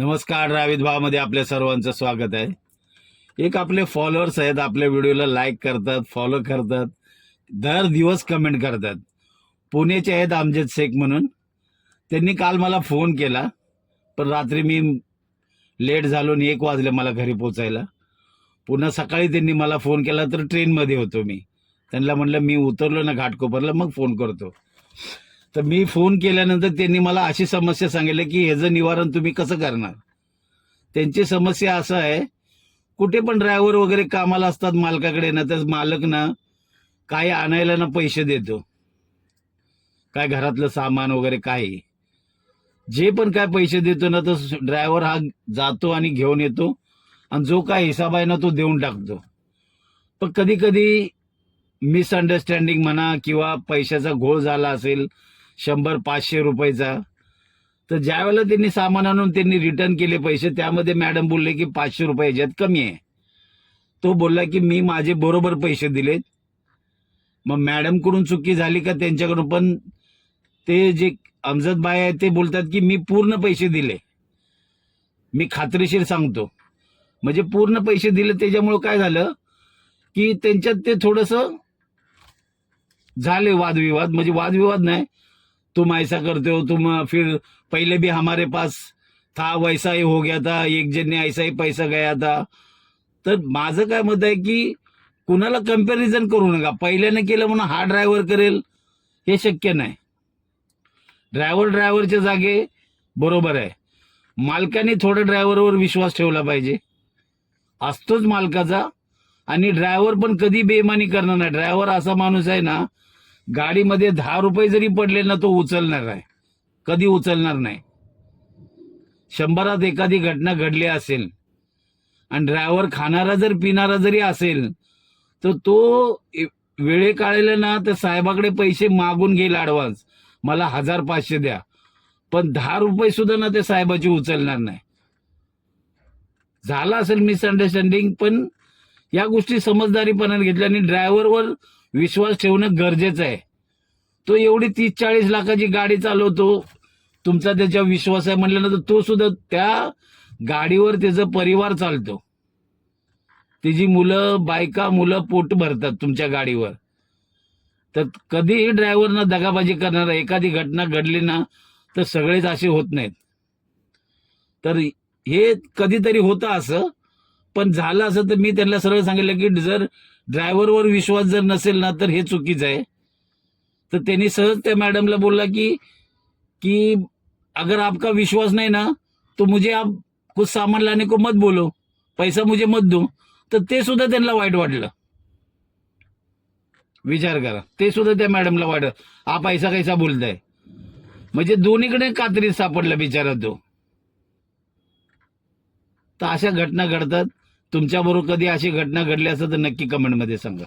नमस्कार रावित भावामध्ये आपल्या सर्वांचं स्वागत आहे. एक आपले फॉलोअर्स आहेत आपल्या व्हिडिओला लाईक करतात फॉलो करतात दर दिवस कमेंट करतात. पुण्याचे आहेत आमजेद शेख म्हणून. त्यांनी काल मला फोन केला पण रात्री मी लेट झालो आणि एक वाजले मला घरी पोचायला. पुन्हा सकाळी त्यांनी मला फोन केला तर ट्रेनमध्ये होतो मी. त्यांना म्हटलं मी उतरलो ना घाटकोपरला मग फोन करतो. तर मी फोन केल्यानंतर त्यांनी मला अशी समस्या सांगितली की ह्याचं निवारण तुम्ही कसं करणार? त्यांची समस्या असं आहे कुठे पण ड्रायव्हर वगैरे कामाला असतात मालकाकडे ना तर मालक ना काय आणायला ना पैसे देतो. काय घरातलं सामान वगैरे काही. जे पण काय पैसे देतो ना तर ड्रायव्हर हा जातो आणि घेऊन येतो आणि जो काय हिसाब आहे ना तो देऊन टाकतो. पण कधी कधी मिसअंडरस्टँडिंग म्हणा किंवा पैशाचा घोळ झाला असेल शंभर पाचशे रुपयाचा. तर ज्यावेळेला त्यांनी सामान आणून त्यांनी रिटर्न केले पैसे त्यामध्ये मॅडम बोलले की पाचशे रुपये याच्यात कमी आहे. तो बोलला की मी माझे बरोबर पैसे दिलेत. मग मॅडमकडून चुकी झाली का त्यांच्याकडून पण ते जे अमजद बाय आहे ते बोलतात की मी पूर्ण पैसे दिले. मी खात्रीशीर सांगतो. म्हणजे पूर्ण पैसे दिले त्याच्यामुळं काय झालं की त्यांच्यात ते थोडंसं झाले वादविवाद. म्हणजे वादविवाद नाही तुम ऐसा करते हो तुम फिर पहले भी हमारे पास था वैसा ही हो गया था एक जन ऐसा ही पैसा गया था. तर माझं काय मत आहे की कुणाला कंपॅरिझन करू नका. पहिल्याने केलं म्हणून हा ड्रायव्हर करेल हे शक्य नाही. ड्रायव्हर ड्रायव्हरच्या जागे बरोबर आहे. मालकाने थोडं ड्रायव्हरवर विश्वास ठेवला पाहिजे. असतोच मालकाचा. आणि ड्रायव्हर पण कधी बेमानी करणार नाही. ड्रायव्हर असा माणूस आहे ना गाडीमध्ये दहा रुपये जरी पडले ना तो उचलणार आहे कधी उचलणार नाही. शंभरात एखादी घटना घडली असेल आणि ड्रायव्हर खाणारा जर पिणारा जरी असेल तर तो वेळे काढले ना तर साहेबाकडे पैसे मागून घेईल ॲडव्हान्स. मला हजार पाचशे द्या. पण दहा रुपये सुद्धा ना ते साहेबाची उचलणार नाही. झाला असेल मिसअंडरस्टँडिंग पण या गोष्टी समजदारीपणाने घेतल्या आणि ड्रायव्हरवर विश्वास ठेवणं गरजेचं आहे. तो एवढी तीस चाळीस लाखाची गाडी चालवतो. तुमचा त्याच्यावर विश्वास आहे म्हटल्यानंतर तो सुद्धा त्या गाडीवर त्याचा परिवार चालतो. त्याची मुलं बायका मुलं पोट भरतात तुमच्या गाडीवर. तर कधीही ड्रायव्हरनं दगाबाजी करणार एखादी घटना घडली ना तर सगळेच असे होत नाहीत. तर हे कधीतरी होतं असं पण झालं असं तर मी त्यांना सरळ सांगितलं की जर ड्रायव्हरवर विश्वास जर नसेल ना तर हे चुकीचं आहे. तर त्यांनी सहज त्या मॅडमला बोलला की कि अगर आपका विश्वास नहीं ना तो मुझे आप कुछ सामान लाने को मत बोलो पैसा मुझे मत दो. तर ते सुद्धा त्यांना वाईट वाटलं. विचार करा. ते सुद्धा त्या मॅडमला वाटलं. हा पैसा कैसा बोलताय? म्हणजे दोन्हीकडे कात्रीत सापडला बिचारा तो. तर अशा घटना घडतात. तुमच्याबरोबर कधी अशी घटना घडली असं तर नक्की कमेंटमध्ये सांगा.